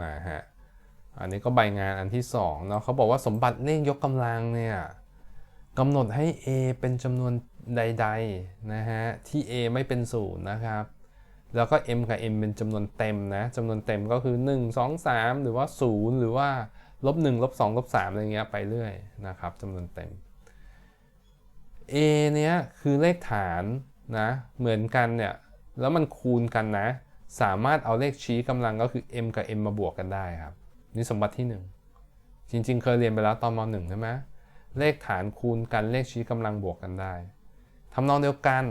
มาฮะอันนี้ก็ใบงานอันที่สองเนาะเขาบอกว่าสมบัติเลขยกกำลังเนี่ยกำหนดให้ a เป็นจำนวนใดๆนะฮะที่ a ไม่เป็นศูนย์นะครับ แล้วก็ m กับ m เป็นจำนวนเต็มนะจำนวนเต็มก็คือ 1 2 3 หรือว่า 0 หรือว่าลบ1ลบ2ลบ3อะไรเงี้ยไปเรื่อยนะครับจำนวนเต็ม a เนี้ยคือเลขฐานนะเหมือนกันเนี่ยแล้วมันคูณกันนะ สามารถเอาเลขชี้กำลังก็คือ m กับ m มาบวกกันได้ครับ นี่สมบัติที่ 1 จริง ๆ เคยเรียนไปแล้วตอนม .1 ใช่ไหมเลขฐานคูณกันเลขชี้กำลังบวกกันได้ทำนองเดียวกัน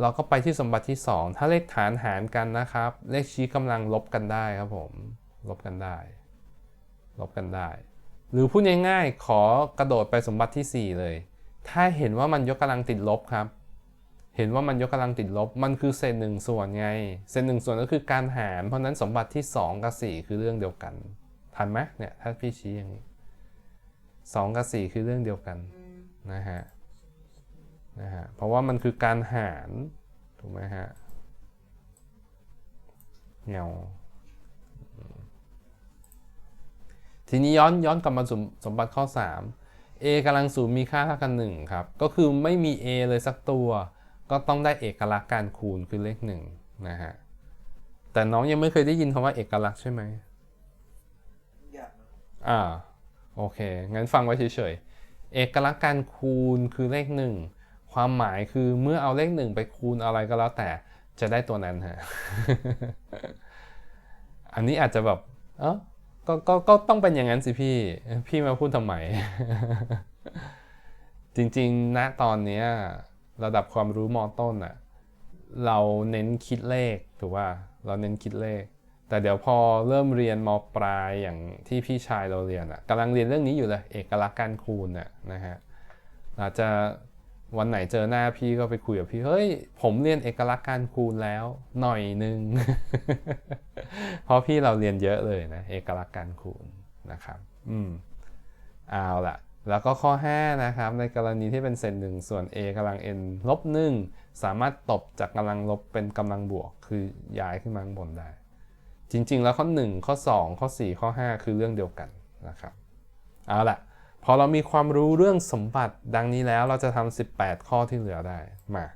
เราก็ไปที่สมบัติที่ 2 ถ้าเลขฐานหารกันนะครับ เลขชี้กำลังลบกันได้ครับผม ลบกันได้ ลบกันได้ หรือพูดง่ายๆขอกระโดดไปสมบัติที่ 4 เลย ถ้าเห็นว่ามันยกกำลังติดลบครับ เห็นว่ามันยกกำลังติดลบ มันคือเศษหนึ่งส่วนไง เศษหนึ่งส่วนก็คือการหาร เพราะนั้นสมบัติที่ 2 กับ 4 คือเรื่องเดียวกัน ทันไหมเนี่ยถ้าพี่ชี้อย่างนี้2กับ 4 คือเรื่องเดียวกันนะฮะนะฮะ เพราะว่ามันคือการหารถูกไหมฮะเงาทีนี้ย้อนย้อนกลับมาสมสมบัติข้อ 3 a กำลังศูนย์มีค่าเท่ากัน1ครับ ก็คือไม่มี a เลยสักตัว ก็ต้องได้เอกลักษณ์การคูณคือเลข1นะฮะ แต่น้องยังไม่เคยได้ยินคำว่าเอกลักษณ์ใช่ไหมอยากนะอ่า โอเค งั้นฟังไว้เฉยๆ เอกลักษณ์การคูณคือเลข1ความหมายคือเมื่อเอาเลข1ไปคูณอะไรก็แล้วแต่จะได้ตัวนั้นฮะ อันนี้อาจจะแบบ เอ้าก็ก็ ก็ต้องเป็นอย่างนั้นสิพี่ พี่มาพูดทำไม จริงๆ ณ ตอนเนี้ย ระดับความรู้มต้นอะเราเน้นคิดเลขถูกป่ะเราเน้นคิดเลข แต่เดี๋ยวพอเริ่มเรียนมปลายอย่างที่พี่ชายเราเรียนอะกำลังเรียนเรื่องนี้อยู่เลยเอกลักษณ์การคูณอะนะฮะอาจจะวันไหนเจอหน้าพี่ก็ไปคุยกับพี่ เฮ้ย ผมเรียนเอกลักษณ์การคูณแล้วหน่อยนึง เพราะพี่เราเรียนเยอะเลยนะ เอกลักษณ์การคูณนะครับ อืมเอาละ แล้วก็ข้อ 5 นะครับ ในกรณีที่เป็นเศษหนึ่งส่วน a กำลัง n ลบ1สามารถตบจากกำลังลบเป็นกำลังบวก คือย้ายขึ้นมาข้างบนได้ จริง ๆ แล้วข้อ 1 ข้อ 2 ข้อ 4 ข้อ 5 คือเรื่องเดียวกันนะครับ เอาละพอเรามีความรู้เรื่องสมบัติดังนี้แล้วเราจะทำ18 ข้อที่เหลือได้มา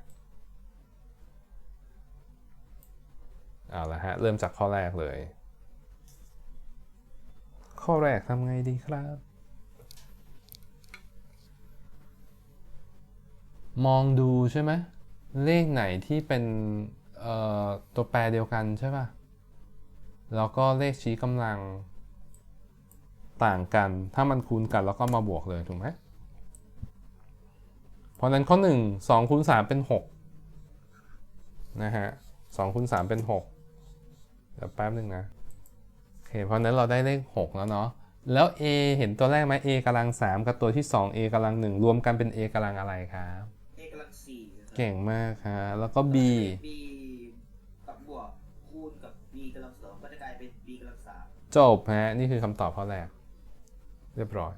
เอาละฮะ เริ่มจากข้อแรกเลย ข้อแรกทำไงดีครับ มองดูใช่ไหมเลขไหนที่เป็นตัวแปรเดียวกันใช่ป่ะ แล้วก็เลขชี้กำลังต่างกัน ถ้ามันคูณกันแล้วก็มาบวกเลยถูกไหมเพราะนั้นข้อ 1 2คูณ3เป็น6นะฮะ2คูณ3เป็น 6 เดี๋ยวแป๊บนึงนะโอเคเพราะฉะนั้นเราได้เลข 6 แล้วเนาะ แล้ว a เห็นตัวแรกไหม a กำลัง 3 กับตัวที่ 2 a กำลัง 1 รวมกันเป็น a กำลังอะไรครับ เก่งมากครับแล้วก็ b b กับบวกคูณกับ b กำลังสองก็จะกลายเป็น b กำลังสามจบฮะนี่คือคำตอบข้อแรก เรียบร้อย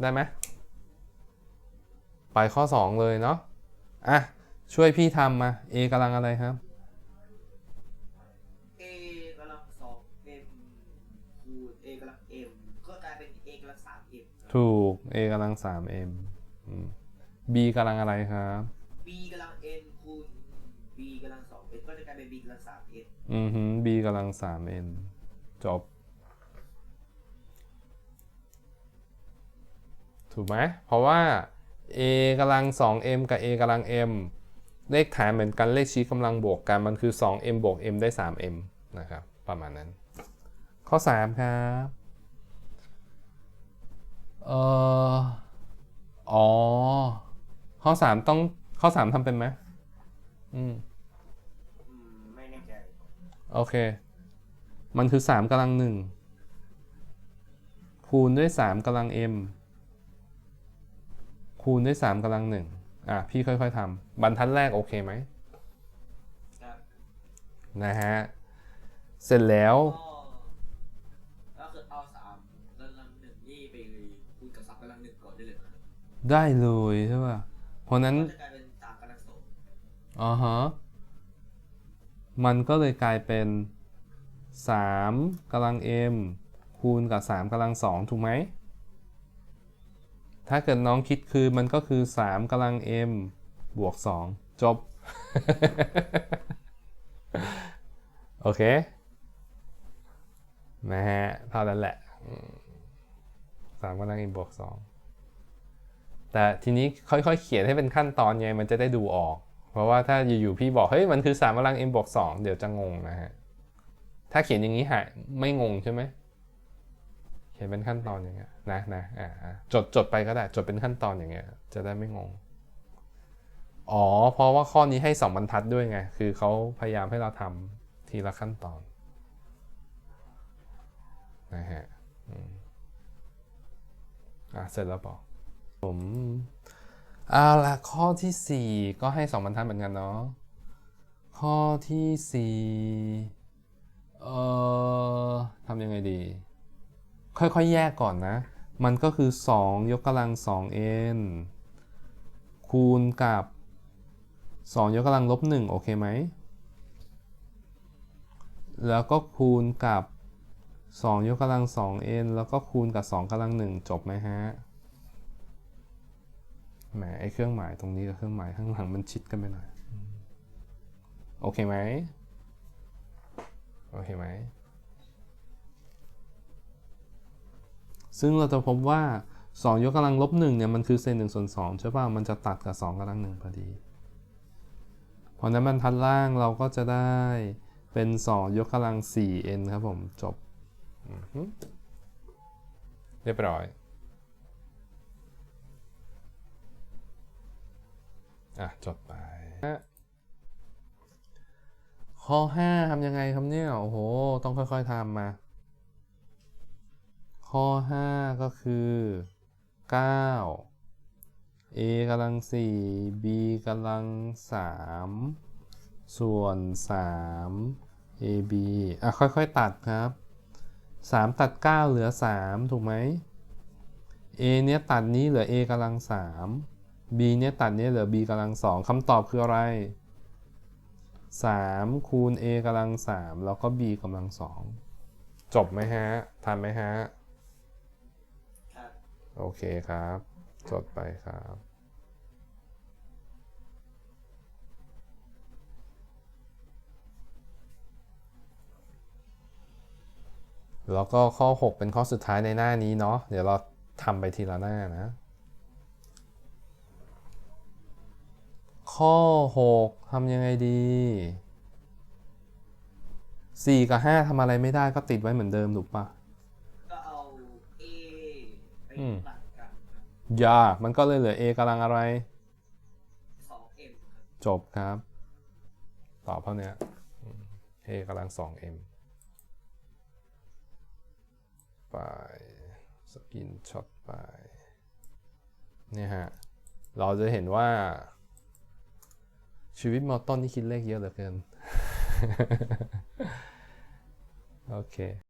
ได้ไหมไปข้อ 2 เลยเนาะอะ ช่วยพี่ทำมา a กำลังอะไรครับ a กำลังสอง m คูณ a กำลัง m ก็กลายเป็น a กำลังสาม m ถูก a กำลัง 3m อืม b กำลังอะไรครับ b กำลัง n คูณ b กำลังสอง n ก็จะกลายเป็น b กำลังสาม n อือฮึ b กำลัง 3n จบ ถูกไหม เพราะว่า a กำลัง 2m กับ a กำลัง m เลขฐานเหมือนกันเลขชี้กำลังบวกกันมันคือ 2m บวก m ได้ 3m นะครับ ประมาณนั้น ข้อ 3 ครับเอ่ออ๋อ ข้อ3ต้องข้อ3ทำเป็นไหมอืมอืมไม่แน่ใจโอเค มันคือ3กำลังหนึ่งคูณด้วย3กำลัง m คูณด้วย3กำลังหนึ่งอะพี่ค่อยๆทำบรรทัดแรกโอเคไหมครับนะฮะ เสร็จแล้วก็ก็คือเอาสามกำลังหนึ่งนี่ไปคูณกับสามกำลังหนึ่งก่อนได้เลยครับได้เลยใช่ป่ะ เพราะนั้นก็จะกลายเป็นสามกำลังสองอ๋อฮะมันก็เลยกลายเป็น3กำลัง m คูณกับ3กำลัง2ถูกไหม ถ้าเกิดน้องคิดคือมันก็คือ3กำลัง m บวก 2 จบ โอเค นะฮะเท่านั้นแหละอืมสามกำลัง m บวก 2 แต่ทีนี้ค่อยๆ เขียนให้เป็นขั้นตอนไงมันจะได้ดูออก เพราะว่าถ้าอยู่ๆพี่บอกเฮ้ยมันคือ3กำลัง m บวก2เดี๋ยวจะงงนะฮะถ้าเขียนอย่างนี้หายไม่งงใช่ไหมเขียนเป็นขั้นตอนอย่างเงี้ยนะนะอ่าจดจดไปก็ได้จดเป็นขั้นตอนอย่างเงี้ยจะได้ไม่งงอ๋อ เพราะว่าข้อนี้ให้สองบรรทัดด้วยไง คือเขาพยายามให้เราทำทีละขั้นตอนนะฮะอะเสร็จแล้วบอก ผมเอาละข้อที่ 4 ก็ให้สองบรรทัดเหมือนกันเนาะข้อที่4เอ่อทำยังไงดี ค่อยๆ แยกก่อนนะ มันก็คือ 2 ยกกำลัง 2n คูณกับ 2 ยกกำลังลบ1โอเคไหม แล้วก็คูณกับ 2 ยกกำลัง 2n แล้วก็คูณกับ 2กำลัง 1 จบไหมฮะ แหมไอเครื่องหมายตรงนี้กับเครื่องหมายข้างหลังมันชิดกันไปหน่อย โอเคไหม โอเคไหม ซึ่งเราจะพบว่า 2 ยกกำลังลบ1เนี่ย มันคือเศษ1ส่วน2ใช่ป่ะมันจะตัดกับ 2กำลัง1พอดี เพราะนั้นบรรทัดล่างเราก็จะได้เป็น 2 ยกกำลัง 4n ครับผม จบอือฮึเรียบร้อย อะจดไป ข้อ 5ทำยังไงครับเนี่ย โอ้โห ต้องค่อยๆทำมา ข้อ 5 ก็คือ 9 a กำลัง 4 b กำลัง 3 ส่วน 3 ab อะ ค่อยๆ ตัดครับ 3 ตัด 9 เหลือ 3 ถูกไหม a เนี้ยตัดนี้เหลือ a กำลัง 3 b เนี้ยตัดเนี้ยเหลือ b กำลัง2คำตอบคืออะไร 3 คูณ a กำลัง3แล้วก็ b กำลัง2จบไหมฮะทันไหมฮะครับโอเคครับ จดไปครับแล้วก็ข้อ 6 เป็นข้อสุดท้ายในหน้านี้เนาะ เดี๋ยวเราทำไปทีละหน้านะ ข้อ 6ทำยังไงดี 4 กับ 5ทำอะไรไม่ได้ก็ติดไว้เหมือนเดิมถูกปะก็เอา A ไปอืมตัดกันยากมันก็เลยเหลือ a กำลังอะไรสอง M ครับจบครับ ตอบเท่านี้อืม a กำลัง 2m ไปสกินช็อตไปเนี่ยฮะ เราจะเห็นว่า ชีวิตมอต้นนี่คิดเลขเยอะเหลือเกิน โอเค